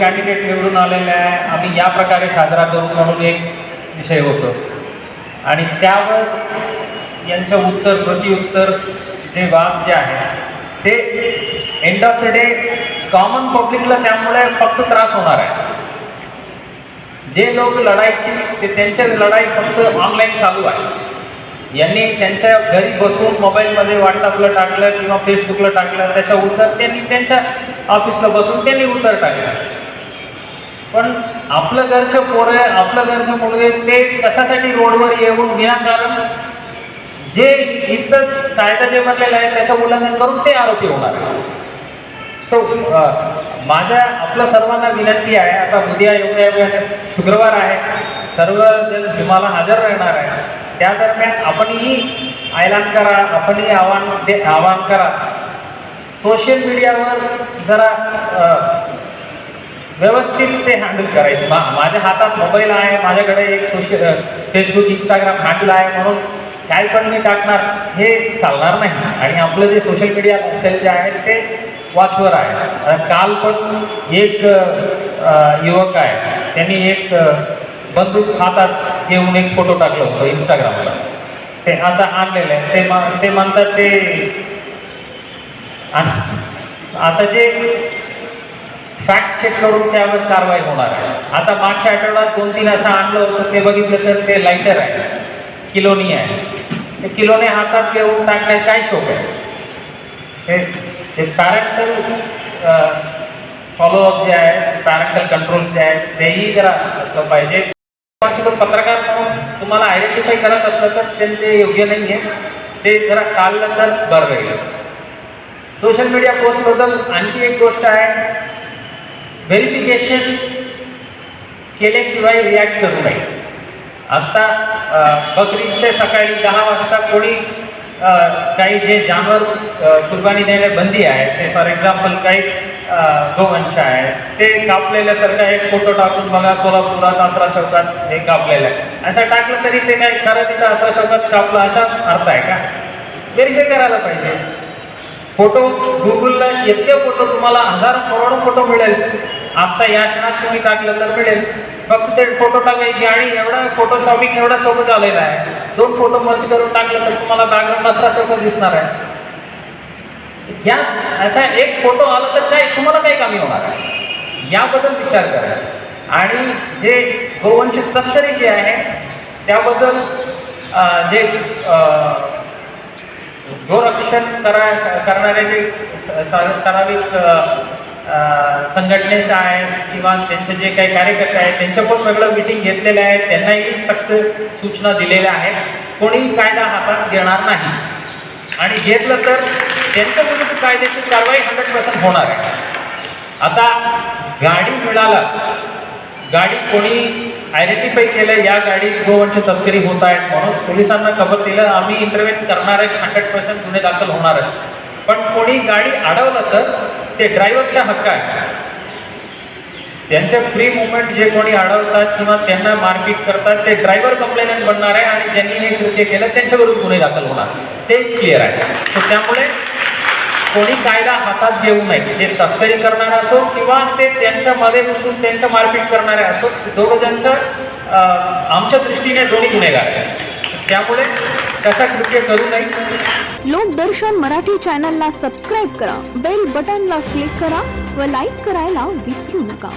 Candidate निवडून आलेले आहे. आम्ही या प्रकारे साजरा करू म्हणून एक विषय होतो. आणि त्यावर यांचं उत्तर प्रतिउत्तर जे वाद जे आहे ते end of the day common पब्लिकला त्यामुळे फक्त त्रास होणार आहे. जे लोक लढायची ते त्यांच्या लढाई फक्त ऑनलाईन चालू आहे. यांनी त्यांच्या घरी बसून मोबाईलमध्ये व्हॉट्सअपला टाकलं किंवा फेसबुकला टाकलं त्याच्या उत्तर त्यांनी त्यांच्या ऑफिसला बसून त्यांनी उत्तर टाकलं. पण आपलं घरचं पोरं आपलं घरचं मुलगे ते कशासाठी रोडवर येऊन विनाकारण जे इतर कायदा जे म्हटलेलं आहे त्याचं उल्लंघन करून ते आरोपी होणार सो माझ्या आपल्या सर्वांना विनंती आहे आता उद्या एवढ्या शुक्रवार आहे सर्व जण जुमाला हजर राहणार आहे. त्या दरम्यान आपणही ऐलान करा आपणही आव्हान दे आवाहन करा. सोशल मीडियावर जरा व्यवस्थित ते हँडल करायचे. मा माझ्या हातात मोबाईल आहे माझ्याकडे एक सोशल फेसबुक इंस्टाग्राम हँडल आहे म्हणून काय पण मी टाकणार हे चालणार नाही. आणि आपलं जे सोशल मीडिया असेल जे आहे ते वाचवर आहे. काल पण एक युवक आहे त्यांनी एक बंदूक हातात घेऊन एक फोटो टाकलं होतं इंस्टाग्रामला ते आता आणलेलं आहे ते ते म्हणतात ते आणि आता जे फॅक्ट चेक करून त्यावर कारवाई होणार आहे. आता मागच्या आठवड्यात दोन तीन असं आणलं होतं ते बघितलं तर ते लायटर आहे. किलोनी आहे. ते किलोने हातात घेऊन टाकणे काय शोक आहे? हे ते पॅरेंटल फॉलोअप जे आहे पॅरेंटल कंट्रोल जे आहे तेही जरा असलं पाहिजे. पत्रकार म्हणून तुम्हाला आयडेंटिफाय करत असलं तर त्यांचे म्हणजे योग्य नाही आहे. ते जरा टाळलं तर बरं राहील. सोशल मीडिया पोस्टबद्दल आणखी एक गोष्ट आहे. व्हेरिफिकेशन केल्याशिवाय रिॲक्ट करू नये. आत्ता बकरीच्या सकाळी दहा वाजता कोणी काही जे जानवर कुर्बानी द्यायला बंदी आहे ते फॉर एक्झाम्पल काही गोवंश आहे ते कापलेल्यासारखं एक फोटो टाकून बघा सोलापुरात आसरा चौकात हे कापलेलं आहे. असं टाकलं तरी ते काही खरं तिथं आसरा चौकात कापलं असा अर्थ आहे का? व्हेरीफाय करायला पाहिजे. फोटो गुगलला इतके फोटो तुम्हाला हजारो करोडो फोटो मिळेल. आता या क्षणात तुम्ही टाकलं तर मिळेल. फक्त ते फोटो टाकायची आणि एवढा फोटो शॉपिंग एवढा सोपं झालेला आहे. दोन फोटो मर्ज करून टाकलं तर तुम्हाला बॅकग्राऊंड असा सोपं दिसणार आहे. या असा एक फोटो आला तर काय तुम्हाला काही कमी होणार आहे? याबद्दल विचार करायचा. आणि जे गोवंश तस्करी जे आहे त्याबद्दल जे गोरक्षण करा करणाऱ्या जे ठराविक संघटनेचे आहेत किंवा त्यांचे जे काही कार्यकर्ते आहेत त्यांच्या पण वेगळं मिटिंग घेतलेलं आहे त्यांनाही सक्त सूचना दिलेल्या आहेत. कोणी कायदा हातात देणार नाही. आणि घेतलं तर त्यांच्या विरुद्ध कायदेशीर कारवाई हंड्रेड पर्सेंट होणार आहे. आता गाडी मिळाला गाडी कोणी आयडेंटिफाय केलं या गाडीत गोवंश तस्करी होत आहेत म्हणून पोलिसांना खबर दिलं. आम्ही इंटरव्हेन करणारच हंड्रेड पर्सेंट गुन्हे दाखल होणारच. पण कोणी गाडी अडवलं तर ते ड्रायव्हरच्या हक्क आहे. त्यांच्या फ्री मुवमेंट जे कोणी अडवतात किंवा त्यांना मारपीट करतात ते ड्रायव्हर कंप्लेनंट बनणार आहे आणि ज्यांनी हे कृत्य केलं त्यांच्यावरून गुन्हे दाखल होणार. तेच क्लिअर आहे. तर त्यामुळे कोणी कायदा हातात घेऊ नये. जे तस्करी करणारे असो किंवा ते त्यांच्या मध्ये बसून त्यांच्या मारपीट करणारे असो दोघं आमच्या दृष्टीने दोन्ही गुन्हेगार त्यामुळे तसा कृत्य करू नये. लोकदर्शन मराठी चॅनलला सबस्क्राईब करा बेल बटनला क्लिक करा व लाईक करायला विसरू नका.